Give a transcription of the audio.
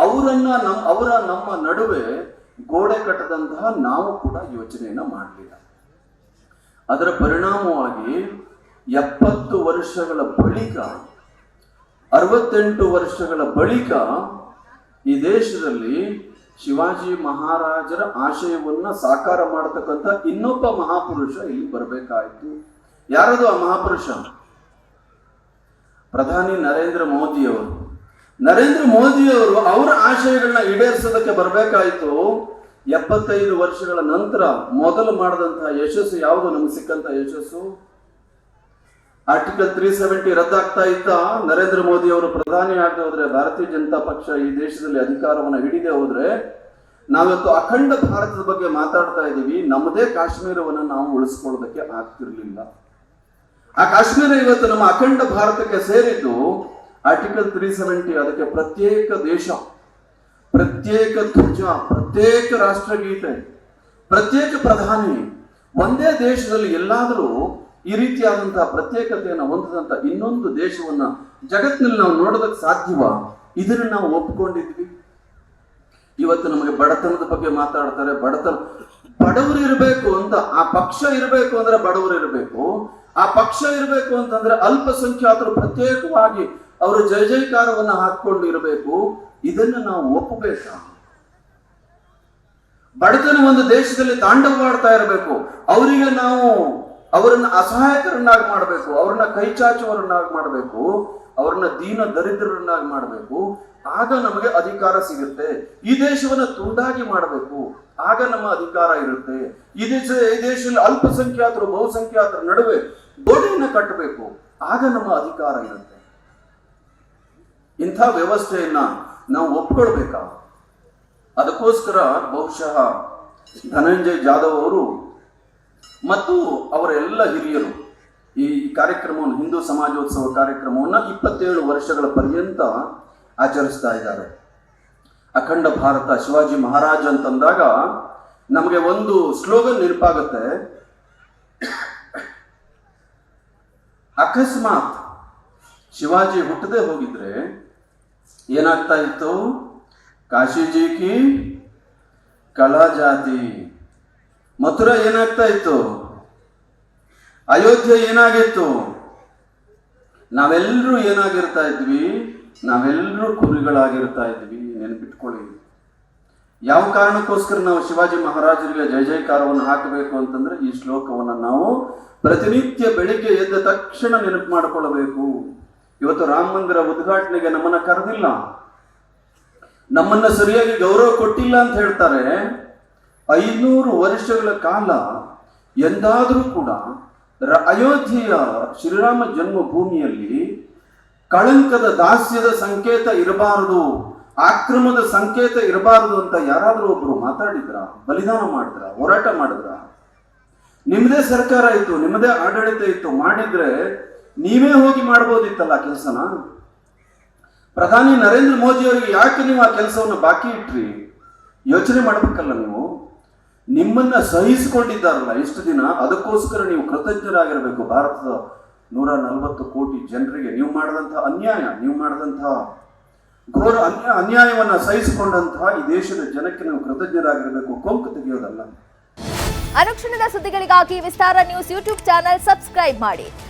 ಅವರನ್ನ ನಮ್, ಅವರ ನಮ್ಮ ನಡುವೆ ಗೋಡೆ ಕಟ್ಟದಂತಹ ನಾವು ಕೂಡ ಯೋಚನೆಯನ್ನ ಮಾಡಲಿಲ್ಲ. ಅದರ ಪರಿಣಾಮವಾಗಿ ಎಪ್ಪತ್ತು ವರ್ಷಗಳ ಬಳಿಕ, ಅರವತ್ತೆಂಟು ವರ್ಷಗಳ ಬಳಿಕ ಈ ದೇಶದಲ್ಲಿ ಶಿವಾಜಿ ಮಹಾರಾಜರ ಆಶಯವನ್ನ ಸಾಕಾರ ಮಾಡತಕ್ಕಂತ ಇನ್ನೊಬ್ಬ ಮಹಾಪುರುಷ ಇಲ್ಲಿ ಬರಬೇಕಾಯಿತು. ಯಾರದು ಆ ಮಹಾಪುರುಷ? ಪ್ರಧಾನಿ ನರೇಂದ್ರ ಮೋದಿಯವರು. ನರೇಂದ್ರ ಮೋದಿಯವರು ಅವರ ಆಶಯಗಳನ್ನ ಈಡೇರಿಸೋದಕ್ಕೆ ಬರಬೇಕಾಯಿತು ಎಪ್ಪತ್ತೈದು ವರ್ಷಗಳ ನಂತರ ಮೊದಲು ಮಾಡಿದಂತಹ ಯಶಸ್ಸು ಯಾವುದು? ನಮ್ಗೆ ಸಿಕ್ಕಂತ ಯಶಸ್ಸು? ಆರ್ಟಿಕಲ್ ತ್ರೀ ಸೆವೆಂಟಿ ರದ್ದಾಗ್ತಾ ಇದ್ದ ನರೇಂದ್ರ ಮೋದಿ ಅವರು ಪ್ರಧಾನಿ ಆಗದೆ ಹೋದ್ರೆ, ಭಾರತೀಯ ಜನತಾ ಪಕ್ಷ ಈ ದೇಶದಲ್ಲಿ ಅಧಿಕಾರವನ್ನು ಹಿಡಿದೇ ಹೋದ್ರೆ, ನಾವಿವತ್ತು ಅಖಂಡ ಭಾರತದ ಬಗ್ಗೆ ಮಾತಾಡ್ತಾ ಇದ್ದೀವಿ. ನಮ್ಮದೇ ಕಾಶ್ಮೀರವನ್ನು ನಾವು ಉಳಿಸ್ಕೊಳ್ಳೋದಕ್ಕೆ ಆಗ್ತಿರ್ಲಿಲ್ಲ. ಆ ಕಾಶ್ಮೀರ ಇವತ್ತು ನಮ್ಮ ಅಖಂಡ ಭಾರತಕ್ಕೆ ಸೇರಿದ್ದು ಆರ್ಟಿಕಲ್ ತ್ರೀ ಸೆವೆಂಟಿ ಅದಕ್ಕೆ ಪ್ರತ್ಯೇಕ ದೇಶ, ಪ್ರತ್ಯೇಕ ಧ್ವಜ, ಪ್ರತ್ಯೇಕ ರಾಷ್ಟ್ರಗೀತೆ, ಪ್ರತ್ಯೇಕ ಪ್ರಧಾನಿ, ಒಂದೇ ದೇಶದಲ್ಲಿ ಎಲ್ಲಾದರೂ ಈ ರೀತಿಯಾದಂತಹ ಪ್ರತ್ಯೇಕತೆಯನ್ನು ಹೊಂದಿದಂತ ಇನ್ನೊಂದು ದೇಶವನ್ನ ಜಗತ್ತಿನಲ್ಲಿ ನಾವು ನೋಡೋದಕ್ಕೆ ಸಾಧ್ಯವ? ಇದನ್ನ ನಾವು ಒಪ್ಪಿಕೊಂಡಿದ್ವಿ ಇವತ್ತು ನಮಗೆ ಬಡತನದ ಬಗ್ಗೆ ಮಾತಾಡ್ತಾರೆ, ಬಡತನ, ಬಡವರು ಇರಬೇಕು ಅಂತ, ಆ ಪಕ್ಷ ಇರಬೇಕು ಅಂದ್ರೆ ಬಡವರು ಇರಬೇಕು, ಆ ಪಕ್ಷ ಇರಬೇಕು ಅಂತಂದ್ರೆ ಅಲ್ಪಸಂಖ್ಯಾತರು ಪ್ರತ್ಯೇಕವಾಗಿ ಅವರು ಜಯ ಜಯಕಾರವನ್ನು ಹಾಕೊಂಡು ಇರಬೇಕು, ಇದನ್ನ ನಾವು ಒಪ್ಪಬೇಕ? ಬಡತನ ಒಂದು ದೇಶದಲ್ಲಿ ತಾಂಡವವಾಡ್ತಾ ಇರಬೇಕು. ಅವರಿಗೆ ನಾವು ಅವರನ್ನ ಅಸಹಾಯಕರನ್ನಾಗಿ ಮಾಡಬೇಕು, ಅವ್ರನ್ನ ಕೈ ಚಾಚುವರನ್ನಾಗಿ ಮಾಡಬೇಕು, ಅವ್ರನ್ನ ದೀನ ದರಿದ್ರರನ್ನಾಗಿ ಮಾಡಬೇಕು. ಆಗ ನಮಗೆ ಅಧಿಕಾರ ಸಿಗುತ್ತೆ. ಈ ದೇಶವನ್ನ ತುಂಡಾಗಿ ಮಾಡಬೇಕು. ಆಗ ನಮ್ಮ ಅಧಿಕಾರ ಇರುತ್ತೆ. ಈ ದೇಶ, ಈ ದೇಶದಲ್ಲಿ ಅಲ್ಪಸಂಖ್ಯಾತರು, ಬಹುಸಂಖ್ಯಾತರ ನಡುವೆ ಗೋಡೆಯನ್ನು ಕಟ್ಟಬೇಕು. ಆಗ ನಮ್ಮ ಅಧಿಕಾರ ಇರುತ್ತೆ. ಇಂಥ ವ್ಯವಸ್ಥೆಯನ್ನ ನಾವು ಒಪ್ಕೊಳ್ಬೇಕಾ? ಅದಕ್ಕೋಸ್ಕರ ಬಹುಶಃ ಧನಂಜಯ್ ಜಾಧವ್ ಅವರು ಮತ್ತು ಅವರ ಎಲ್ಲ ಹಿರಿಯರು ಈ ಕಾರ್ಯಕ್ರಮವನ್ನು, ಹಿಂದೂ ಸಮಾಜೋತ್ಸವ ಕಾರ್ಯಕ್ರಮವನ್ನು ಇಪ್ಪತ್ತೇಳು ವರ್ಷಗಳ ಪರ್ಯಂತ ಆಚರಿಸ್ತಾ ಇದ್ದಾರೆ. ಅಖಂಡ ಭಾರತ ಶಿವಾಜಿ ಮಹಾರಾಜ ಅಂತಂದಾಗ ನಮಗೆ ಒಂದು ಸ್ಲೋಗನ್ ನೆನಪಾಗುತ್ತೆ. ಅಕಸ್ಮಾತ್ ಶಿವಾಜಿ ಹುಟ್ಟದೆ ಹೋಗಿದ್ರೆ ಏನಾಗ್ತಾ ಇತ್ತು? ಕಾಶಿಜಿಕಿ ಕಲಾ ಜಾತಿ ಮಥುರಾ ಏನಾಗ್ತಾ ಇತ್ತು? ಅಯೋಧ್ಯೆ ಏನಾಗಿತ್ತು? ನಾವೆಲ್ಲರೂ ಏನಾಗಿರ್ತಾ ಇದ್ವಿ? ನಾವೆಲ್ಲರೂ ಕುರಿಗಳಾಗಿರ್ತಾ ಇದ್ವಿ. ನೆನಪಿಟ್ಕೊಳ್ಳಿ. ಯಾವ ಕಾರಣಕ್ಕೋಸ್ಕರ ನಾವು ಶಿವಾಜಿ ಮಹಾರಾಜರಿಗೆ ಜಯ ಜಯಕಾರವನ್ನು ಹಾಕಬೇಕು ಅಂತಂದ್ರೆ ಈ ಶ್ಲೋಕವನ್ನು ನಾವು ಪ್ರತಿನಿತ್ಯ ಬೆಳಿಗ್ಗೆ ಎದ್ದ ತಕ್ಷಣ ನೆನಪು ಮಾಡಿಕೊಳ್ಳಬೇಕು. ಇವತ್ತು ರಾಮ ಮಂದಿರ ಉದ್ಘಾಟನೆಗೆ ನಮ್ಮನ್ನ ಕರೆದಿಲ್ಲ. ನಮ್ಮನ್ನ ಸರಿಯಾಗಿ ಗೌರವ ಕೊಟ್ಟಿಲ್ಲ ಅಂತ ಹೇಳ್ತಾರೆ. ಐನೂರು ವರ್ಷಗಳ ಕಾಲ ಎಂದಾದರೂ ಕೂಡ ಅಯೋಧ್ಯೆಯ ಶ್ರೀರಾಮ ಜನ್ಮಭೂಮಿಯಲ್ಲಿ ಕಳಂಕದ ದಾಸ್ಯದ ಸಂಕೇತ ಇರಬಾರದು, ಆಕ್ರಮದ ಸಂಕೇತ ಇರಬಾರದು ಅಂತ ಯಾರಾದರೂ ಒಬ್ರು ಮಾತಾಡಿದ್ರ, ಬಲಿದಾನ ಮಾಡಿದ್ರ, ಹೋರಾಟ ಮಾಡಿದ್ರ? ನಿಮ್ಮದೇ ಸರ್ಕಾರ ಇತ್ತು ನಿಮ್ಮದೇ ಆಡಳಿತ ಇತ್ತು, ಮಾಡಿದ್ರೆ ನೀವೇ ಹೋಗಿ ಮಾಡ್ಬೋದಿತ್ತಲ್ಲ ಕೆಲಸನ? ಪ್ರಧಾನಿ ನರೇಂದ್ರ ಮೋದಿ ಅವರಿಗೆ ಯಾಕೆ ನೀವು ಆ ಕೆಲಸವನ್ನು ಬಾಕಿ ಇಟ್ರಿ? ಯೋಚನೆ ಮಾಡಬೇಕಲ್ಲ ನೀವು. ನಿಮ್ಮನ್ನ ಸಹಿಸಿಕೊಂಡಿದ್ದಾರಲ್ಲ ಇಷ್ಟು ದಿನ, ಅದಕ್ಕೋಸ್ಕರ ನೀವು ಕೃತಜ್ಞರಾಗಿರಬೇಕು. ಭಾರತದ ನೂರ ನಲವತ್ತು ಕೋಟಿ ಜನರಿಗೆ ನೀವು ಮಾಡಿದಂತಹ ಅನ್ಯಾಯ, ನೀವು ಮಾಡಿದಂತಹ ಘೋರ ಅನ್ಯ, ಅನ್ಯಾಯವನ್ನ ಸಹಿಸಿಕೊಂಡಂತಹ ಈ ದೇಶದ ಜನಕ್ಕೆ ನೀವು ಕೃತಜ್ಞರಾಗಿರಬೇಕು. ಕೊಂಕು ತೆಗೆಯೋದಲ್ಲ. ಅನುಕ್ಷಣದ ಸುದ್ದಿಗಳಿಗಾಗಿ Vistara news YouTube channel subscribe ಮಾಡಿ.